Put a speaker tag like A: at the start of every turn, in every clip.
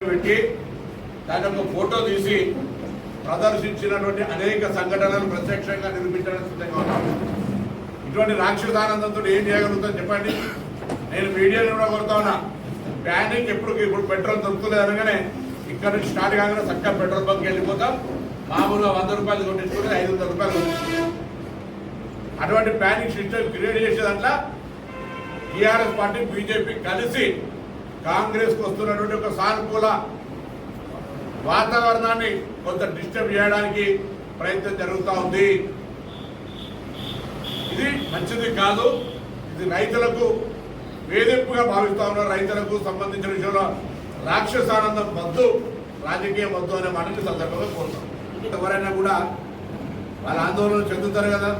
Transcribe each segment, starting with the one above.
A: పెట్టి దాని ఒక ఫోటో తీసి ప్రదర్శించినటువంటి అనేక సంఘటనలు ప్రత్యక్షంగా నిరూపించడానికి సిద్ధంగా ఉన్నాను ఇటువంటి రాక్షసానందంతో ఏం చేయగలుగుతాం చెప్పండి? నేను మీడియాలో కూడా కొడతా ఉన్నా. ప్యానిక్ ఎప్పుడు ఇప్పుడు పెట్రోల్ దొరుకుతుంది అనగానే ఇక్కడ నుంచి స్టార్ట్ కాగానే చక్కగా పెట్రోల్ బంక్ వెళ్ళిపోతాం. మామూలుగా వంద రూపాయలు కొట్టించుకుంటే ఐదు వందల రూపాయలు అటువంటి ప్యానిక్ సిస్టమ్ క్రియేట్ చేసే దాంట్లో టీఆర్ఎస్ పార్టీ బీజేపీ కలిసి కాంగ్రెస్కి వస్తున్నటువంటి ఒక సానుకూల వాతావరణాన్ని కొంత డిస్టర్బ్ చేయడానికి ప్రయత్నం జరుగుతూ ఉంది. ఇది మంచిది కాదు. ఇది రైతులకు వేధింపుగా భావిస్తా ఉన్నారు. రైతులకు సంబంధించిన విషయంలో రాక్షసానందం వద్దు రాజకీయం వద్దు అనే మాటకి సందర్భంగా కోరుతాం ఎవరైనా కూడా వాళ్ళ ఆందోళన చెందుతారు కదా.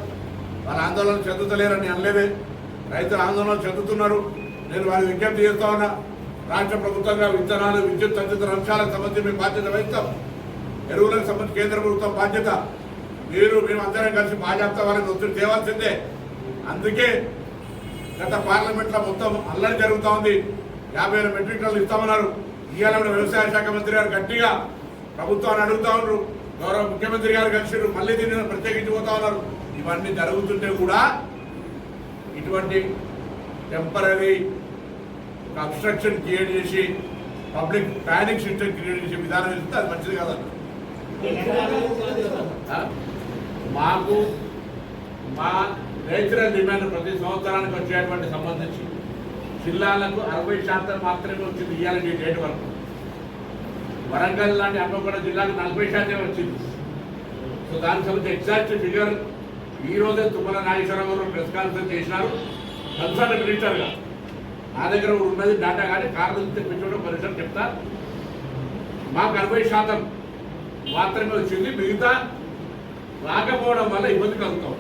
A: వాళ్ళ ఆందోళన చెందుతలేరని అనలేదే. రైతులు ఆందోళన చెందుతున్నారు. నేను వారి విజ్ఞప్తి చేస్తా ఉన్నా. రాష్ట్ర ప్రభుత్వంగా విత్తనాలు విద్యుత్ తదితర అంశాలకు సంబంధించి మేము బాధ్యత వహిస్తాం. ఎరువులకు సంబంధించి కేంద్ర ప్రభుత్వం బాధ్యత. మీరు మేము అందరం కలిసి బాధ్యత వారికి ఒత్తిడి తేవాల్సిందే. అందుకే గత పార్లమెంట్లో మొత్తం అల్లరి జరుగుతూ ఉంది. యాభై వేల మెట్రిక్ టన్నులు ఇస్తామన్నారు. ఇవాళ వ్యవసాయ శాఖ మంత్రి గారు గట్టిగా ప్రభుత్వాన్ని అడుగుతా ఉన్నారు. గౌరవ ముఖ్యమంత్రి గారు కలిసి మళ్ళీ దీన్ని ప్రత్యేకించి పోతా ఉన్నారు. ఇవన్నీ జరుగుతుంటే కూడా ఇటువంటి టెంపరీ అబ్స్ట్రక్షన్ క్రియేట్ చేసి పబ్లిక్ ప్యానిక్ సిస్టమ్ క్రియేట్ చేసే విధానం ఇస్తే అది మంచిది కాదు. మాకు మా నేచురల్ డిమాండ్ ప్రతి సంవత్సరానికి వచ్చేటువంటి సంబంధించి జిల్లాలకు అరవై శాతం మాత్రమే వచ్చింది ఇవాళ డేట్ వరకు. వరంగల్ లాంటి అమ్మగూడ జిల్లాకు నలభై శాతం వచ్చింది. సో దానికి సంబంధించి ఎగ్జాక్ట్ ఫిగర్ ఈ రోజే తుమ్మల నాగేశ్వరరావు గారు ప్రెస్ కాన్ఫరెన్స్ చేసినారు. కన్సర్న్ మినిస్టర్గా నా దగ్గర ఉన్నది డాటా కానీ కార్లు తెప్పించడం పరిశ్రమ చెప్తా. మాకు అరవై శాతం మాత్రమే వచ్చింది మిగతా రాకపోవడం వల్ల ఇబ్బంది కలుగుతాం.